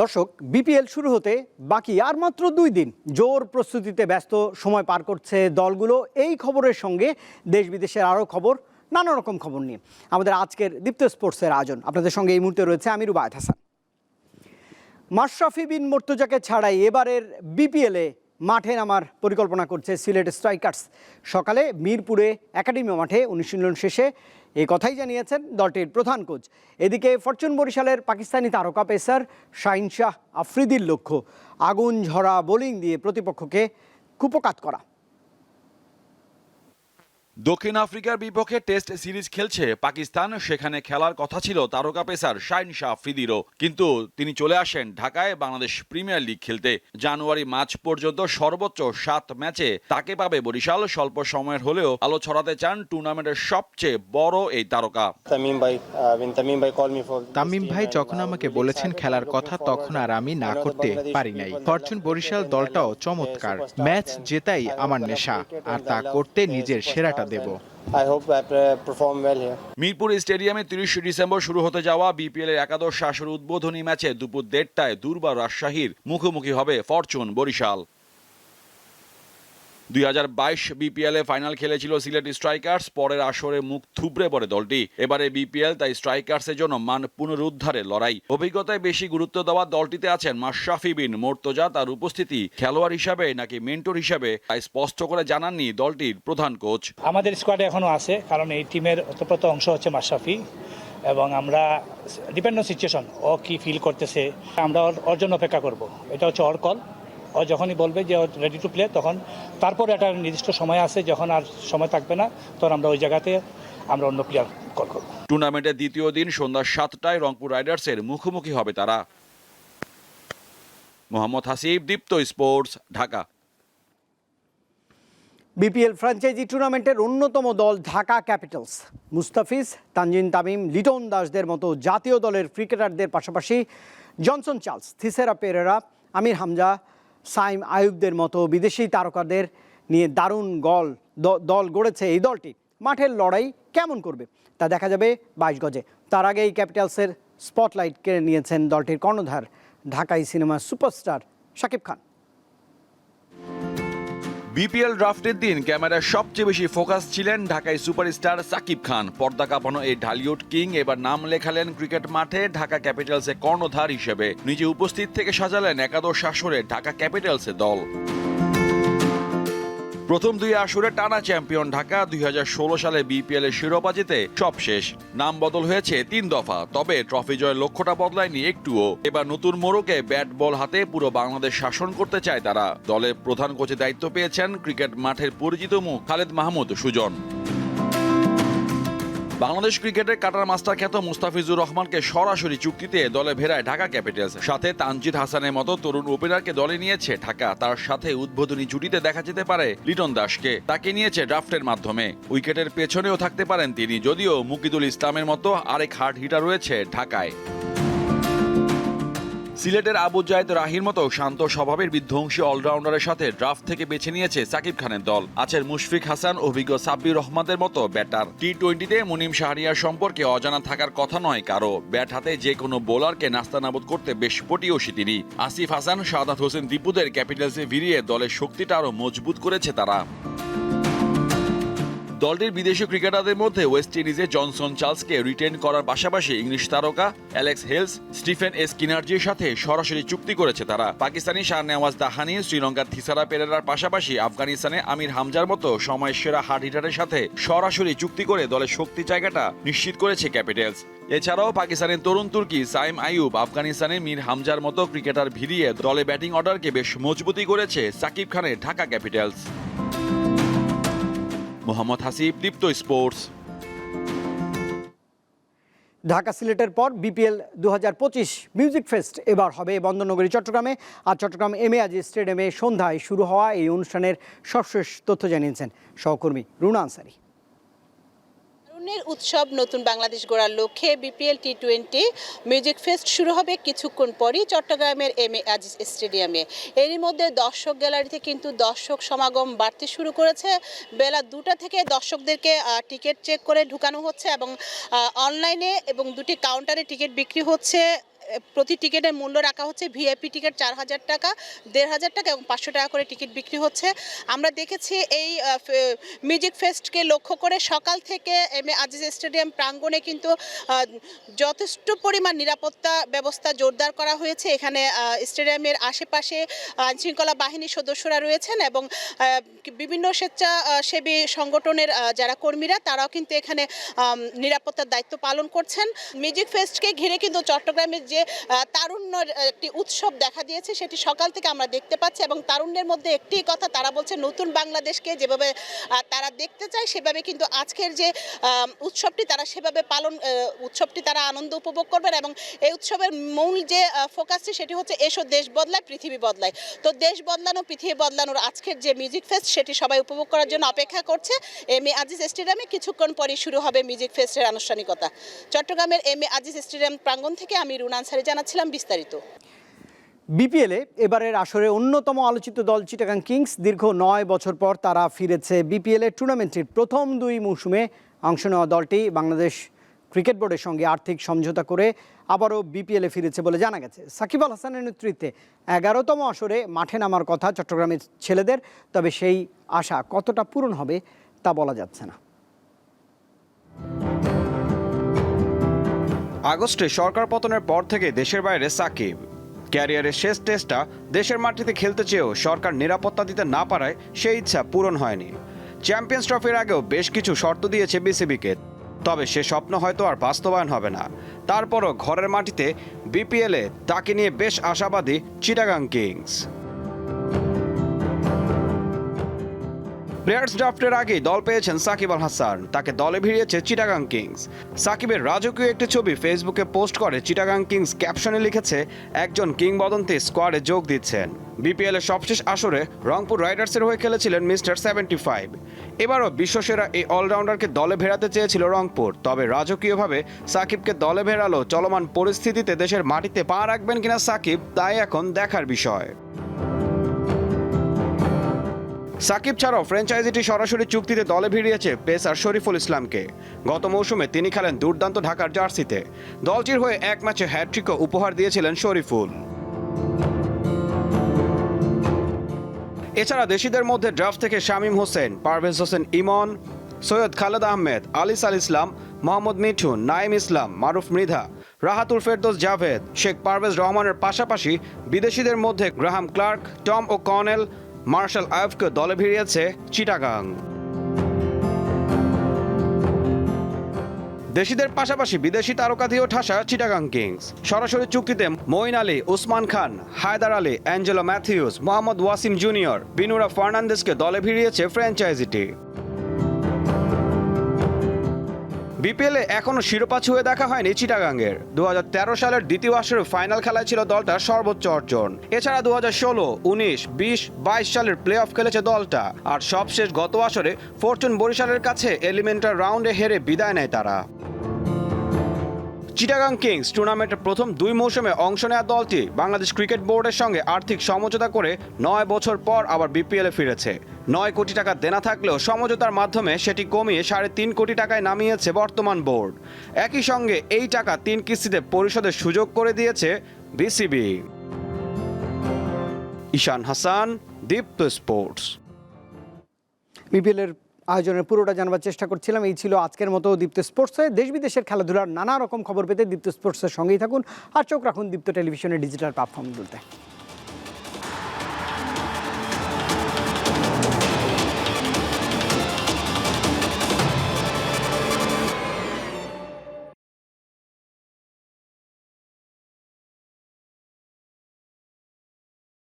দর্শক বিপিএল শুরু হতে বাকি আর মাত্র দুই দিন। জোর প্রস্তুতিতে ব্যস্ত সময় পার করছে দলগুলো। এই খবরের সঙ্গে দেশ বিদেশের আরও খবর, নানা রকম খবর নিয়ে। আমাদের আজকের দীপ্ত স্পোর্টসের আয়োজন। আপনাদের সঙ্গে এই মুহূর্তে রয়েছে আমি রুবায়ত হাসান। মাশরাফি বিন মর্তুজাকে ছাড়াই এবারের বিপিএলে মাঠে নামার পরিকল্পনা করছে সিলেট স্ট্রাইকার্স। সকালে মিরপুরে একাডেমি মাঠে অনুশীলন শেষে এ কথাই জানিয়েছেন দলটির প্রধান কোচ। এদিকে ফরচুন বরিশালের পাকিস্তানি তারকা পেসার শাহিন শাহ আফ্রিদির লক্ষ্য, আগুন ঝরা বোলিং দিয়ে প্রতিপক্ষকে কুপকাত করা। দক্ষিণ আফ্রিকার বিপক্ষে টেস্ট সিরিজ খেলছে পাকিস্তান। সেখানে খেলার কথা ছিল তারকা পেসার শাইন শাহ আফ্রিদিরও কিন্তু তিনি চলে আসেন ঢাকায় বাংলাদেশ প্রিমিয়ার লিগ খেলতে। জানুয়ারি মার্চ পর্যন্ত সর্বোচ্চ সাত ম্যাচে তাকে পাবে বরিশাল। স্বল্প সময়ের হলেও আলো ছড়াতে চান টুর্নামেন্টের সবচেয়ে বড় এই তারকা। তামিম ভাই তামিম ভাই কল মি ফর তামিম ভাই যখন আমাকে বলেছেন খেলার কথা তখন আর আমি না করতে পারি নাই। ফরচুন বরিশাল দলটাও চমৎকার। ম্যাচ জেতাই আমার নেশা। আর তা করতে নিজের সেরাটা দেব। হিয়ার মিরপুর স্টেডিয়ামে তিরিশে ডিসেম্বর শুরু হতে যাওয়া বিপিএল এর একাদশ শাসন উদ্বোধনী ম্যাচে দুপুর দেড়টায় দুর্বার রাজশাহীর মুখোমুখি হবে ফরচুন বরিশাল। দুই হাজার বাইশ বিপিএল ফাইনাল খেলেছিল সিলেট স্ট্রাইকার্স, পরের আসরে মুখ থুবড়ে পড়ে দলটি। এবারে বিপিএল তাই স্ট্রাইকার্সের জন্য মান পুনরুদ্ধারের লড়াই। অভিজ্ঞতায় বেশি গুরুত্ব দেওয়া দলটিতে আছেন মাশরাফি বিন মোর্তজা, তার উপস্থিতি খেলোয়াড় হিসাবে নাকি মেন্টর হিসাবে, তাই স্পষ্ট করে জানাননি দলটির প্রধান কোচ। আমাদের স্কোয়াডে এখনও আছে, কারণ এই টিমের অতপ্রত অংশ হচ্ছে মাশরাফি। এবং আমরা ডিপেন্ড সিচুয়েশন ও কি ফিল করতেছে, আমরা ওর- জন্য অপেক্ষা করব। এটা হচ্ছে ওর কল ও যখনই বলবে যে রেডি টু প্লে তখন তারপরে একটা নির্দিষ্ট সময় আছে যখন আর সময় থাকবে না তখন আমরা ওই জায়গাতে আমরা অন্য প্লেয়ার কল করব। টুর্নামেন্টের দ্বিতীয় দিন সন্ধ্যা সাতটায় রংপুর রাইডার্সের মুখোমুখি হবে তারা। Mohammad Hasib Deepto Sports Dhaka. BPL franchise টুর্নামেন্টের অন্যতম দল ঢাকা ক্যাপিটালস। মুস্তাফিজ তানজিন তামিম লিটন দাসদের মতো জাতীয় দলের ক্রিকেটারদের পাশাপাশি জনসন চার্লস থিসেরা পেরেরা আমির হামজা সাইম আয়ুবদের মতো বিদেশি তারকাদের নিয়ে দারুণ গল দল গড়েছে এই দলটি। মাঠের লড়াই কেমন করবে তা দেখা যাবে বাইশ গজে। তার আগে এই ক্যাপিটালসের স্পটলাইট কেড়ে নিয়েছেন দলটির কর্ণধার, ঢাকাই সিনেমার সুপারস্টার শাকিব খান। বিপিএল ড্রাফটের দিন ক্যামেরার সবচেয়ে বেশি ফোকাস ছিলেন ঢাকায় সুপারস্টার সাকিব খান। পর্দা কাঁপানো এই ঢালিউড কিং এবার নাম লেখালেন ক্রিকেট মাঠে ঢাকা ক্যাপিটালসে কর্ণধার হিসেবে। নিজে উপস্থিত থেকে সাজালেন একাদশ আসরে ঢাকা ক্যাপিটালসে দল। প্রথম দুই আসরে টানা চ্যাম্পিয়ন ঢাকা দুই হাজার ষোলো সালে বিপিএল এর শিরোপা জিতে সব শেষ। নাম বদল হয়েছে তিন দফা, তবে ট্রফি জয়ের লক্ষ্যটা বদলায়নি একটুও। এবার নতুন মোড়কে ব্যাট বল হাতে পুরো বাংলাদেশ শাসন করতে চায় তারা। দলের প্রধান কোচের দায়িত্ব পেয়েছেন ক্রিকেট মাঠের পরিচিত মুখ খালেদ মাহমুদ সুজন। বাংলাদেশ ক্রিকেটের কাটার মাস্টার খ্যাত মুস্তাফিজুর রহমানকে সরাসরি চুক্তিতে দলে ভেড়ায় ঢাকা ক্যাপিটালস। সাথে তানজিদ হাসানের মতো তরুণ ওপেনারকে দলে নিয়েছে ঢাকা। তার সাথে উদ্বোধনী জুটিতে দেখা যেতে পারে লিটন দাসকে। তাকে নিয়েছে ড্রাফটের মাধ্যমে। উইকেটের পেছনেও থাকতে পারেন তিনি, যদিও মুকিদুল ইসলামের মতো আরেক হার্ড হিটার রয়েছে ঢাকায়। সিলেটের আবু জায়দ রাহির মতো শান্ত স্বভাবের বিধ্বংসী অলরাউন্ডারের সাথে ড্রাফট থেকে বেছে নিয়েছে সাকিব খানের দল। আছেন মুশফিক হাসান, অভিজ্ঞ সাব্বির রহমানের মতো ব্যাটার। টি টোয়েন্টিতে মুনিম শাহরিয়ার সম্পর্কে অজানা থাকার কথা নয় কারও। ব্যাট হাতে যে কোনো বোলারকে নাস্তানাবুদ করতে বেশ পটিয়সী তিনি। আসিফ হাসান, সাদাত হোসেন দীপুদের ক্যাপিটালসে ভিড়িয়ে দলের শক্তিটা আরও মজবুত করেছে তারা। দলটির বিদেশি ক্রিকেটারদের মধ্যে ওয়েস্ট ইন্ডিজে জনসন চার্লসকে রিটেন করার পাশাপাশি ইংলিশ তারকা অ্যালেক্স হেলস, স্টিফেন এস কিনার্জির সাথে সরাসরি চুক্তি করেছে তারা। পাকিস্তানি শাহনেওয়াজ দাহানি, শ্রীলঙ্কার থিসারা পেরেরার পাশাপাশি আফগানিস্তানে আমির হামজার মতো সময়ের সেরা হার্ড হিটারের সাথে সরাসরি চুক্তি করে দলের শক্তি জায়গাটা নিশ্চিত করেছে ক্যাপিটালস। এছাড়াও পাকিস্তানের তরুণ তুর্কি সাইম আইয়ুব আফগানিস্তানের মীর হামজার মতো ক্রিকেটার ভিড়িয়ে দলে ব্যাটিং অর্ডারকে বেশ মজবুতি করেছে সাকিব খানের ঢাকা ক্যাপিটালস। মোহাম্মদ হাসিব দীপ্ত স্পোর্টস। ঢাকা সিলেটের পর বিপিএল দু হাজার পঁচিশ মিউজিক ফেস্ট এবার হবে বন্দরনগরী, চট্টগ্রামে। আর চট্টগ্রাম এম এ আজি স্টেডিয়ামে সন্ধ্যায় শুরু হওয়া এই অনুষ্ঠানের সবশেষ তথ্য জানিয়েছেন সহকর্মী রুনা আনসারি। তারুণ্যের উৎসব নতুন বাংলাদেশ গড়ার লক্ষ্যে BPL T twenty music fest শুরু হবে কিছুক্ষণ পরই চট্টগ্রামের এম এ আজিজ স্টেডিয়ামে। এরই মধ্যে দর্শক গ্যালারিতে কিন্তু দর্শক সমাগম বাড়তে শুরু করেছে। বেলা দুটা থেকে দর্শকদেরকে টিকিট চেক করে ঢুকানো হচ্ছে এবং অনলাইনে এবং দুটি কাউন্টারে টিকিট বিক্রি হচ্ছে। প্রতি টিকিটের মূল্য রাখা হচ্ছে ভিআইপি টিকিট চার হাজার টাকা, দেড় হাজার টাকা এবং পাঁচশো টাকা করে টিকিট বিক্রি হচ্ছে। আমরা দেখেছি এই মিউজিক ফেস্টকে লক্ষ্য করে সকাল থেকে এম এ আজিজ স্টেডিয়াম প্রাঙ্গণে কিন্তু যথেষ্ট পরিমাণ নিরাপত্তা ব্যবস্থা জোরদার করা হয়েছে। এখানে স্টেডিয়ামের আশেপাশে আইন শৃঙ্খলা বাহিনীর সদস্যরা রয়েছেন এবং বিভিন্ন স্বেচ্ছাসেবী সংগঠনের যারা কর্মীরা, তারাও কিন্তু এখানে নিরাপত্তার দায়িত্ব পালন করছেন। মিউজিক ফেস্টকে ঘিরে কিন্তু চট্টগ্রামের যে আহ, তারুণ্যর একটি উৎসব দেখা দিয়েছে সেটি সকাল থেকে আমরা দেখতে পাচ্ছি এবং তারুণ্যের মধ্যে একটি কথা তারা বলছে নতুন বাংলাদেশকে যেভাবে তারা দেখতে চায় সেভাবে কিন্তু আজকের যে উৎসবটি তারা সেভাবে পালন উৎসবটি তারা আনন্দ উপভোগ করবেন এবং এই উৎসবের মূল যে ফোকাসটি সেটি হচ্ছে এসো দেশ বদলায় পৃথিবী বদলায়। তো দেশ বদলানো পৃথিবী বদলানোর আজকের যে মিউজিক ফেস্ট সেটি সবাই উপভোগ করার জন্য অপেক্ষা করছে। এম এ আজিজ স্টেডিয়ামে কিছুক্ষণ পরই শুরু হবে মিউজিক ফেস্টের আনুষ্ঠানিকতা। চট্টগ্রামের এম এ আজিজ স্টেডিয়াম প্রাঙ্গণ থেকে আমি রুনান সারি জানাচ্ছিলাম বিস্তারিত। বিপিএলে এবারের আসরে অন্যতম আলোচিত দল চিটাগাং কিংস দীর্ঘ নয় বছর পর তারা ফিরেছে বিপিএলের টুর্নামেন্টের প্রথম দুই মৌসুমে অংশ নেওয়া দলটি বাংলাদেশ ক্রিকেট বোর্ডের সঙ্গে আর্থিক সমঝোতা করে আবারও বিপিএলে ফিরেছে বলে জানা গেছে। সাকিব আল হাসানের নেতৃত্বে এগারোতম আসরে মাঠে নামার কথা চট্টগ্রামের ছেলেদের, তবে সেই আশা কতটা পূরণ হবে তা বলা যাচ্ছে না। আগস্টে সরকার পতনের পর থেকে দেশের বাইরে সাকিব। ক্যারিয়ারের শেষ টেস্টটা দেশের মাটিতে খেলতে চেয়েও সরকার নিরাপত্তা দিতে না পারায় সেই ইচ্ছা পূরণ হয়নি। চ্যাম্পিয়ন্স ট্রফির আগেও বেশ কিছু শর্ত দিয়েছে বিসিবিকে। তবে সে স্বপ্ন হয়তো আর বাস্তবায়ন হবে না। তারপরও ঘরের মাটিতে বিপিএলে তাকে নিয়ে বেশ আশাবাদী চিটাগাং কিংস। প্লেয়ার্স ড্রাফটের আগেই দল পেয়েছেন সাকিব আল হাসান। তাকে দলে ভিড়িয়েছে চিটাগাং কিংস। সাকিবের রাজকীয় একটি ছবি ফেসবুকে পোস্ট করে চিটাগাং কিংস ক্যাপশনে লিখেছে, একজন কিংবদন্তি স্কোয়াডে যোগ দিচ্ছেন। বিপিএলের সবশেষ আসরে রংপুর রাইডার্সের হয়ে খেলেছিলেন মিস্টার সেভেন্টি ফাইভ। এবারও বিশ্বসেরা এই অলরাউন্ডারকে দলে ভেড়াতে চেয়েছিল রংপুর। তবে রাজকীয়ভাবে সাকিবকে দলে ভেড়ালো চলমান পরিস্থিতিতে দেশের মাটিতে পা রাখবেন কিনা সাকিব, তাই এখন দেখার বিষয়। সাকিব ছাড়াও ফ্র্যাঞ্চাইজিটি সরাসরি চুক্তিতে দলে ভিড়িয়েছে পেসার শরীফুল ইসলামকে। গত মৌসুমে তিনি খেলেন দুর্দান্ত ঢাকার জার্সিতে। দলটির হয়ে এক ম্যাচে হ্যাট্রিকও উপহার দিয়েছিলেন শরীফুল। এছাড়া দেশিদের মধ্যে ড্রাফট থেকে শামীম হোসেন, পারভেজ হোসেন ইমন, সৈয়দ খালেদ আহমেদ, আলিস আল ইসলাম, মোহাম্মদ মিঠুন নাইম ইসলাম, মারুফ মৃধা, রাহাতুল ফেরদোস জাভেদ, শেখ পারভেজ রহমানের পাশাপাশি বিদেশিদের মধ্যে Graham Clarke, Tom O'Connell Marshall আয়ফকে দলে ভিড়িয়েছে চিটাগাং। দেশিদের পাশাপাশি বিদেশি তারকা দিয়েও ঠাসা চিটাগাং কিংস। সরাসরি চুক্তিতে Moeen Ali, Usman Khan, Haider Ali, Angelo Mathews, Mohammad Wasim junior, Binura ফার্নান্দেসকে দলে ভিড়িয়েছে ফ্র্যাঞ্চাইজিটি। বিপিএলে এখনও শিরোপা ছুঁয়ে দেখা হয়নি চিটাগাঙ্গের দু সালের দ্বিতীয় আসরের ফাইনাল খেলায় ছিল দলটা সর্বোচ্চ অর্জন। এছাড়া দু হাজার ষোলো, উনিশ, বিশ, বাইশ সালের প্লে অফ খেলেছে দলটা। আর সবশেষ গত আসরে ফরচুন বরিশালের কাছে এলিমেন্টার রাউন্ডে হেরে বিদায় নেয় তারা। চিটাগাং কিংস টুর্নামেন্টের প্রথম দুই মৌসুমে অংশ নেওয়া দলটি বাংলাদেশ ক্রিকেট বোর্ডের সঙ্গে আর্থিক সমঝোতা করে নয় বছর পর আবার বিপিএলে ফিরেছে। নয় কোটি টাকা দেনা থাকলেও সমঝোতার মাধ্যমে সেটি কমিয়ে সাড়ে তিন কোটি টাকায় নামিয়েছে বর্তমান বোর্ড। একই সঙ্গে এই টাকা তিন কিস্তিতে পরিশোধের সুযোগ করে দিয়েছে বিসিবি। ঈশান হাসান, দীপ্ত স্পোর্টস। বিপিএলের আয়োজনের পুরোটা জানবার চেষ্টা করছিলাম। এই ছিল আজকের মতো দীপ্ত স্পোর্টসে। দেশ বিদেশের খেলাধুলার নানা রকম খবর পেতে দীপ্ত স্পোর্টসের সঙ্গেই থাকুন। আর চোখ রাখুন দীপ্ত টেলিভিশনের ডিজিটাল প্ল্যাটফর্মগুলোতে